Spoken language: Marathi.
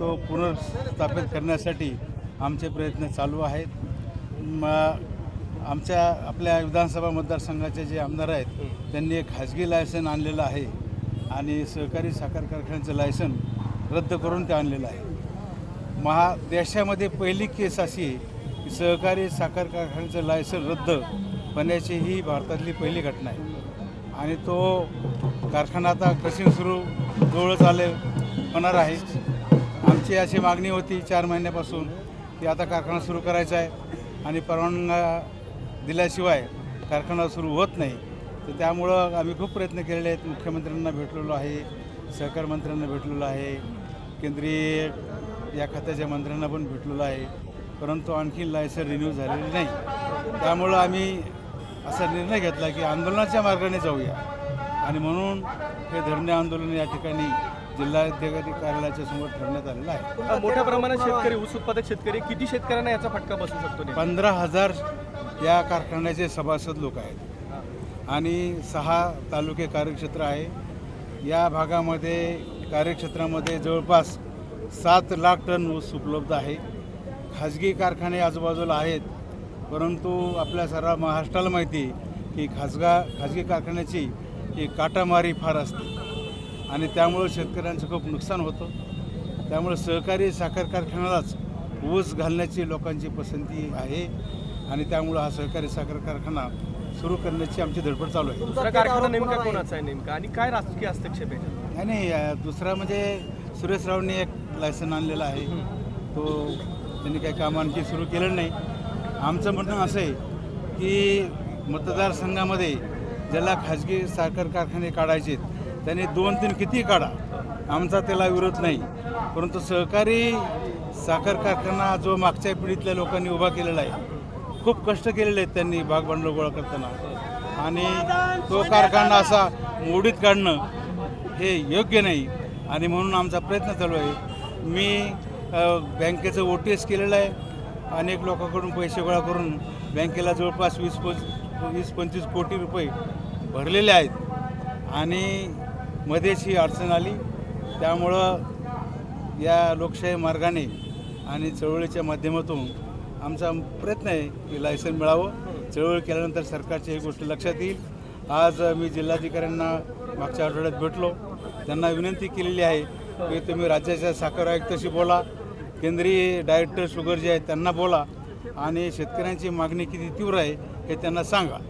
तो पुनर्स्थापित करण्यासाठी आमचे प्रयत्न चालू आहेत. मग आमच्या आपल्या विधानसभा मतदारसंघाचे जे आमदार आहेत त्यांनी एक खाजगी लायसन आणलेलं आहे आणि सहकारी साखर कारखान्याचं लायसन रद्द करून ते आणलेलं आहे. महा देशामध्ये पहिली केस अशी की सहकारी साखर कारखान्याचं लायसन रद्द होण्याची ही भारतातली पहिली घटना आहे. आणि तो कारखाना आता क्रशिंग सुरू जवळच आले होणार आहे. आमची अशी मागणी होती चार महिन्यापासून की आता कारखाना सुरू करायचा आहे आणि परवानगा दिल्याशिवाय कारखाना सुरू होत नाही. तर त्यामुळं आम्ही खूप प्रयत्न केलेले आहेत. मुख्यमंत्र्यांना भेटलेलो आहे सहकार मंत्र्यांना भेटलेलो आहे केंद्रीय या खात्याच्या मंत्र्यांना पण भेटलेलो आहे. परंतु आणखी लायसन रिन्यू झालेली नाही. त्यामुळं आम्ही असा निर्णय घेतला की आंदोलनाच्या मार्गाने जाऊया. आणि म्हणून हे धरणे आंदोलन या ठिकाणी जिल्हाधिकारी कार्यालयाच्या समोर ठरवण्यात आलेलं आहे. मोठ्या प्रमाणात शेतकरी ऊस उत्पादक शेतकरी किती शेतकऱ्यांना याचा फटका बसू शकतो? पंधरा हजार या कारखान्याचे सभासद लोक आहेत. आणि सहा तालुके कार्यक्षेत्र आहे. या भागामध्ये कार्यक्षेत्रामध्ये जवळपास सात लाख टन ऊस उपलब्ध आहे. खाजगी कारखाने आजूबाजूला आहेत. परंतु आपल्या सर्व महाराष्ट्राला माहिती आहे की खाजगा खाजगी कारखान्याची ही काटामारी फार असते. आणि त्यामुळं शेतकऱ्यांचं खूप नुकसान होतं. त्यामुळे सहकारी साखर कारखान्यालाच ऊस घालण्याची लोकांची पसंती आहे. आणि त्यामुळं हा सहकारी साखर कारखाना सुरू करण्याची आमची धडपड चालू आहे. दुसरा कारखाना नेमका कोणाचा आहे नेमका? आणि काय राजकीय हस्तक्षेप आहे अ, दुसरा म्हणजे सुरेश रावने एक लायसन आणलेलं आहे. तो त्यांनी काही काम आणखी सुरू केलं नाही. आमचं म्हणणं असं आहे की मतदारसंघामध्ये ज्याला खाजगी साखर कारखाने काढायचे आहेत, दोन तीन किती काढा? आमचा त्याला विरोध नाही. परंतु सहकारी साखर कारखाना जो मागच्या पिढीतल्या लोकांनी उभा केलेला आहे खूप कष्ट केलेले आहेत त्यांनी भाग भांडवल गोळा करताना. आणि तो कारखाना असा मोडीत काढणं हे योग्य नाही. आणि म्हणून आमचा प्रयत्न चालू आहे. मी बँकेचं ओ टी एस केलेलं आहे. अनेक लोकांकडून पैसे गोळा करून बँकेला जवळपास वीस पंच वीस पंचवीस कोटी रुपये भरलेले आहेत. आणि मध्येच ही अडचण आली. त्यामुळं या लोकशाही मार्गाने आणि चळवळीच्या माध्यमातून आमचा प्रयत्न आहे की लायसन मिळावं. चळवळ केल्यानंतर सरकारची ही गोष्ट लक्षात येईल. आज मी जिल्हाधिकाऱ्यांना मागच्या आठवड्यात भेटलो. त्यांना विनंती केलेली आहे की तुम्ही राज्याच्या साखर आयुक्ताशी बोला. केंद्रीय डायरेक्टर शुगर जे आहेत त्यांना बोला. आणि शेतकऱ्यांची मागणी किती तीव्र आहे que está en la zanga.